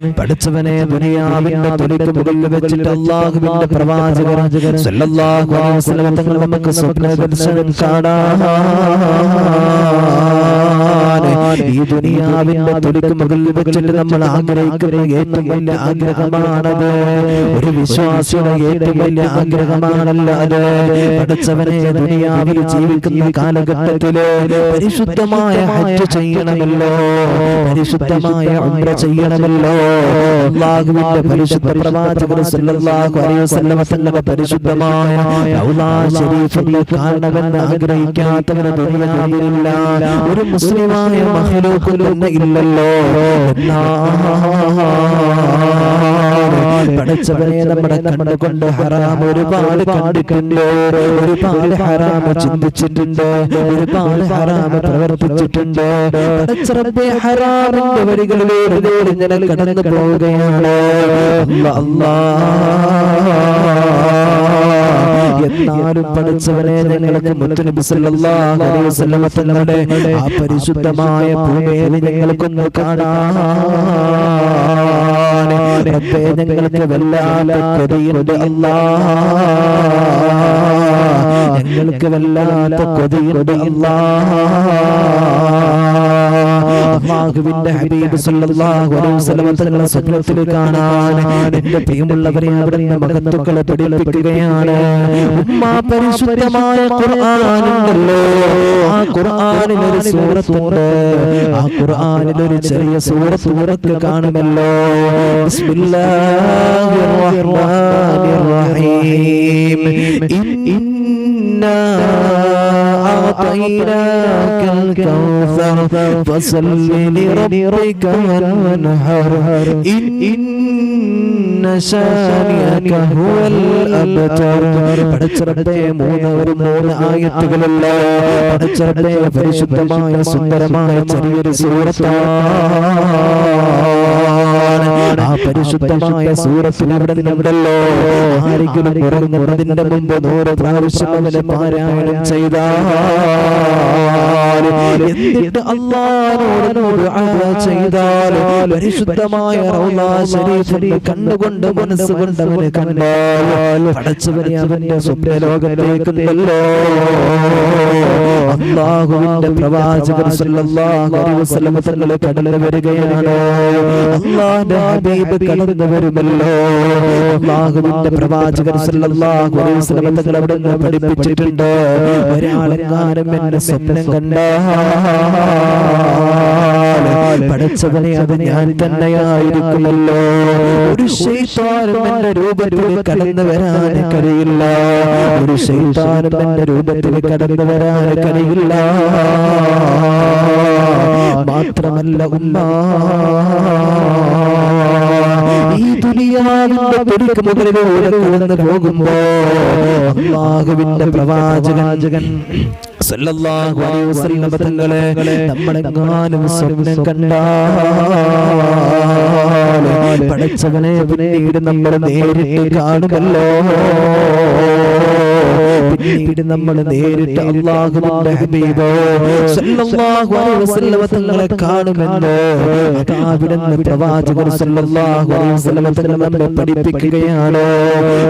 പഠിച്ചവനെ ദുനിയാവിന്റെ തൊലിക്ക് മുകളിൽ വെച്ചിട്ട് അള്ളാഹുവിന്റെ പ്രവാചകർ സല്ലല്ലാഹു അലൈഹി വസല്ലം തങ്ങൾ നമുക്ക് സ്വപ്ന ദർശനം കാണാൻ ഈ ദുനിയാവിന്റെ തൊലിക്ക് മുകളിൽ വെച്ചിട്ട് നമ്മൾ ആഗ്രഹിക്കുന്ന ഏറ്റവും വലിയ ആഗ്രഹമാണത്. ഒരു വിശ്വാസിയുടെ ഏറ്റവും വലിയ ആഗ്രഹമാണല്ല അത്. പഠിച്ചവനെ ദുനിയാവിൽ ജീവിക്കുന്ന കാലഘട്ടത്തിൽ പരിശുദ്ധമായ ഹജ്ജ് ചെയ്യണമല്ലോ. പരിശുദ്ധമായ ഉംറ ചെയ്യണമല്ലോ. അള്ളാഹുവിന്റെ പരിശുദ്ധ പ്രവാചകൻ സല്ലല്ലാഹു അലൈഹി വസല്ലം തങ്ങളുടെ പരിശുദ്ധമായ ഔലാ ശരീഫ് ഒന്ന് കാണണമെന്ന് ആഗ്രഹിക്കാത്തവന് ദുനിയാവിലില്ല. ഒരു മുസ്ലിമായ മഹലൂക്ക് തന്നെ ഇല്ലല്ലോ പഠിച്ചവനെ നമ്മുടെ കണ്ടുകൊണ്ട് ഹറാം ഒരുപാട് കണ്ടിട്ടുണ്ട്. ഒരുപാട് ഹറാം ചിന്തിച്ചിട്ടുണ്ട്. ഒരുപാട് ഹറാം പ്രവർത്തിച്ചിട്ടുണ്ട്. ഹറാമിന്റെ വരികളിലൂടെ ഇങ്ങനെ കടന്നു പോവുകയാണ്. അല്ലാ. എന്നാലും പഠിച്ചവനെ ഞങ്ങൾക്ക് മുത്തുനബി സല്ലല്ലാഹു അലൈഹി വസല്ലമ തങ്ങളുടെ ആ പരിശുദ്ധമായ ഭൂമിയെ ഞങ്ങൾക്കൊന്ന് റബ്ബേ ഞങ്ങൾക്ക് കൊതിയുണ്ട് അല്ലാ ഞങ്ങൾക്ക് വല്ലാത്ത കൊതിയുണ്ട് അല്ലാ അള്ളാഹുവിന്റെ ഹബീബ് സല്ലല്ലാഹു അലൈഹി വസല്ലം തങ്ങളെ സ്വപ്നത്തിൽ കാണാൻ എന്റെ പ്രിയമുള്ളവരെ അവിടുന്ന് മഹത്തുക്കളെ പഠിപ്പിക്കുകയാണ്. ഉമ്മ പരിശുദ്ധമായ ഖുർആനുണ്ടല്ലോ. ആ ഖുർആനിൽ ഒരു സൂറത്തുണ്ട്. ആ ഖുർആനിൽ ഒരു ചെറിയ സൂറത്ത് സൂറത്ത് കാണുമല്ലോ. ബിസ്മില്ലാഹിർ റഹ്മാനിർ റഹീം. ഇന്നാ أعطيناك الكوثر فصل لربك وانحر إن شانئك هو الأبتر പടച്ചിറട്ടെ മൂന്ന് ഒരു മൂന്ന് ആയത്തുകളുള്ള പടച്ചിറട്ടെ പരിശുദ്ധമായ സുന്ദരമായ ചെറിയൊരു സൂറത്താണ് ആ പരിശുദ്ധമായ സൂറത്തിൽ അവിടെ നിന്നുണ്ടല്ലോ. ആരെങ്കിലും ഉറങ്ങുന്നതിന്റെ മുമ്പ് നൂറ് പ്രാവശ്യം അവനെ പാരായണം ചെയ്ത എന്നിട്ട് ചെയ്താൽ പരിശുദ്ധമായ കണ്ടുകൊണ്ട് മനസ്സുകൊണ്ട് അവനെ കണ്ടാൽ പടച്ചവനെ അവന്റെ സ്വപ്ന ലോകത്തേക്കുണ്ടല്ലോ അള്ളാഹുവിന്റെ പ്രവാചകൻ സല്ലല്ലാഹു അലൈഹി വസല്ലം തങ്ങളെ കടന്നു വരികയാണ്. അള്ളാഹുവിന്റെ ഹബീബ് പ്രവാചകർ സല്ലല്ലാഹു അലൈഹി വസല്ലം തങ്ങൾ അവിടെ പഠിപ്പിച്ചിട്ടുണ്ട്. സ്വപ്നം പഠിച്ചവനെ അത് ഞാൻ തന്നെയായിരിക്കുമല്ലോ. ഒരു ശൈത്താനും എന്റെ രൂപത്തിൽ കടന്നു വരാൻ കഴിയില്ല. ഒരു ശൈത്താനും എന്റെ രൂപത്തിൽ കടന്നു വരാൻ കഴിയില്ല. മാത്രമല്ല ഉമ്മ. ഈ ദുനിയാവിന്റെ തുടിക്ക് മുകളിലൂടെ കടന്നു പോകുമ്പോ അള്ളാഹുവിന്റെ പ്രവാചകൻ വസല്ലം തങ്ങളെ നമ്മളെങ്ങാനും സ്വപ്നം കണ്ടാൽ പടച്ചവനെ പിന്നീട് നമ്മൾ നേരിട്ട് കാണുമല്ലോ. പിന്നീട് നമ്മൾ നേരിട്ട് അള്ളാഹുവിന്റെ ഹബീബോ സല്ലല്ലാഹു അലൈഹി വസല്ലം തങ്ങളെ കാണുമെന്ന്? അതാവിടുന്ന് പ്രവാചകൻ സല്ലല്ലാഹു അലൈഹി വസല്ലം തങ്ങൾ നമ്മെ പഠിപ്പിക്കുകയാണ്?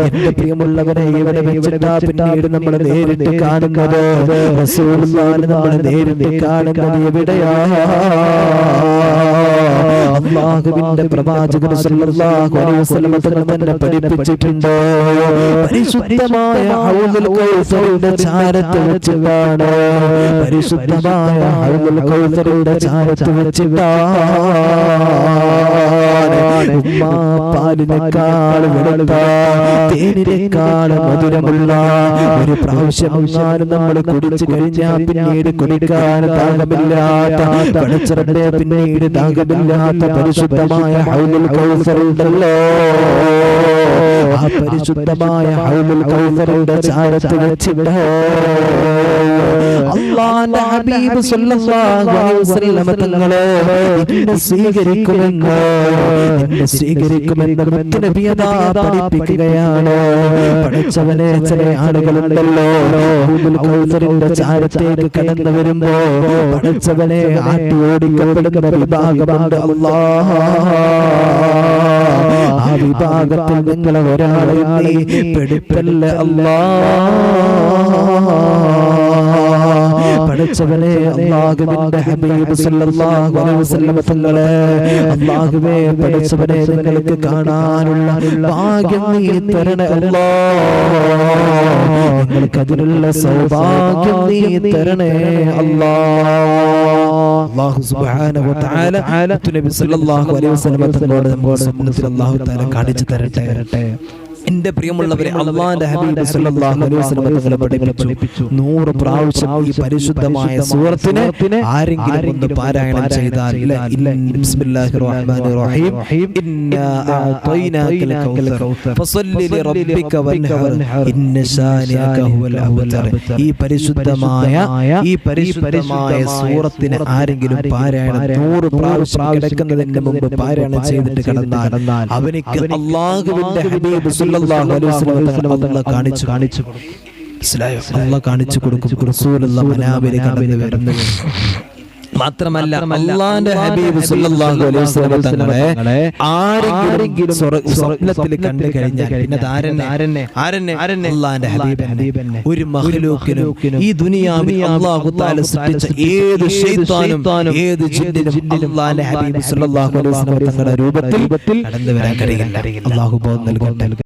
എന്റെ പ്രിയമുള്ളവരെ ഇവിടെ വെച്ചിട്ടാ പിന്നീട് നമ്മൾ നേരിട്ട് കാണുന്നത്. റസൂലുള്ളാഹിനെ നമ്മൾ നേരിട്ട് കാണുന്നത് എവിടെയാ? അള്ളാഹുവിന്റെ പ്രവാചകൻ സല്ലല്ലാഹു അലൈഹി വസല്ലം തന്നെ പഠിപ്പിച്ചിട്ടുണ്ട്. പരിശുദ്ധമായ ഹൗദുൽ കൗസറിന്റെ ചാരത്ത് വെച്ചിട്ടാണ്. പരിശുദ്ധമായ ഹൗദുൽ കൗസറിന്റെ ചാരത്ത് വെച്ചിട്ടാണ്. ഉമ്മാ പാലിനേക്കാൾ വെളുത്ത തേനിനേക്കാൾ മധുരമുള്ള ഒരു പ്രാവശ്യം അവസാനം നമ്മൾ കുടിച്ചു കഴിഞ്ഞാൽ പിന്നീട് കുടിക്കാൻ താകമില്ലാത്ത പിന്നീട് താകമില്ലാത്ത പരിശുദ്ധമായ ഹൗലുൽ കൗസർ ഉണ്ടല്ലോ. ആ പരിശുദ്ധമായ ഹൗലുൽ കൗസറിന്റെ ചാരത്ത് വെച്ചിവിടെ അള്ളാന്റെ ഹബീബ് സ്വല്ലല്ലാഹു അലൈഹി വസല്ലം തങ്ങളെ എന്നെ സ്വീകരിക്കുമെന്ന് എന്നെ സ്വീകരിക്കുമെന്ന് മുത്തുനബിയതാ പഠിപ്പിക്കുകയാണ്? പഠിച്ചവനെ ചില ആളുകളുണ്ടല്ലോ. ഹൗലുൽ കൗസറിന്റെ ചാരത്തേക്ക് കടന്നു വരുമ്പോ പഠിച്ചവനെ ആട്ടി ഓടിക്കപ്പെടുന്ന വിഭാഗമുണ്ട്. ആ വിഭാഗത്തിൽ നിങ്ങളെ ഒരാളെ പെടുപ്പല്ല പെടുത്തല്ല അല്ലാ പഠിച്ചവനെ അള്ളാഹുവിന്റെ ഹബീബ് സല്ലല്ലാഹു അലൈഹി വസല്ലം തങ്ങളെ അള്ളാഹുവേ പഠിച്ചവനെ നിങ്ങൾക്ക് കാണാനുള്ള ഭാഗ്യം നീ തരണേ അല്ലാ. നിങ്ങൾക്ക് അതിനുള്ള സൗഭാഗ്യം നീ തരണേ അല്ലാ. അല്ലാഹു സുബ്ഹാനഹു വതആല നബി സല്ലല്ലാഹു അലൈഹി വസല്ലം തങ്ങളോട് നമ്മുടെ സ്വപ്നത്തിൽ അല്ലാഹു തആല കാണിച്ചു തരട്ടെ. എന്റെ പ്രിയമുള്ളവരെ അള്ളാന്റെ ഹബീബ് സല്ലല്ലാഹു അലൈഹി വസല്ലം തങ്ങളെ പഠിപ്പിച്ചു. നൂറ് പ്രാവശ്യം ഈ പരിശുദ്ധമായ സൂറത്തിനെ ആരെങ്കിലും ഒന്ന് പാരായണം ചെയ്താൽ ബിസ്മില്ലാഹിർ റഹ്മാനിർ റഹീം. ഇന്നാ അഅതൈനാകൽ കൗസർ. ഫസല്ലി ലിറബ്ബിക വൻഹർ. ഇന്ന ശാനിഅക ഹുവൽ അബ്തർ ഈ പരിശുദ്ധമായ ഈ പരിശുദ്ധമായ സൂറത്തിനെ ആരെങ്കിലും പാരായണം. നൂറ് പ്രാവശ്യം കിടക്കുന്നതിന് മുമ്പ് പാരായണം ചെയ്തിട്ട് കടന്നാൽ അവനിക്ക് അള്ളാഹുവിന്റെ ഹബീബ് സല്ലല്ലാഹു അലൈഹി വസല്ലം തങ്ങളെ കാണിച്ചു കാണിച്ചു അള്ളാഹ് കാണിച്ചു കൊടുക്കും. റസൂലുള്ള കടന്നു വരുന്നു. മാത്രമല്ല അള്ളാന്റെ ഹബീബ് സല്ലല്ലാഹു അലൈഹി വസല്ലം തങ്ങളെ ആരെങ്കിലും സ്വറ- സ്വപ്നത്തിൽ കണ്ടു കഴിഞ്ഞാൽ പിന്നെ ആരെന്നെ ആരെന്നെ ആരെന്നെ അള്ളാന്റെ ഹബീബ് ഒരു മഹ്ലൂക്കിനും ഈ ദുനിയാവിൽ അല്ലാഹു തആല സൃഷ്ടിച്ച ഏത് ശൈത്താനും ഏത് ജിന്നിനും അള്ളാന്റെ ഹബീബ് സല്ലല്ലാഹു അലൈഹി വസല്ലം തങ്ങളുടെ രൂപത്തിൽ കടന്നു വരാൻ കഴിയില്ല. അള്ളാഹു ബോധം നൽകട്ടെ.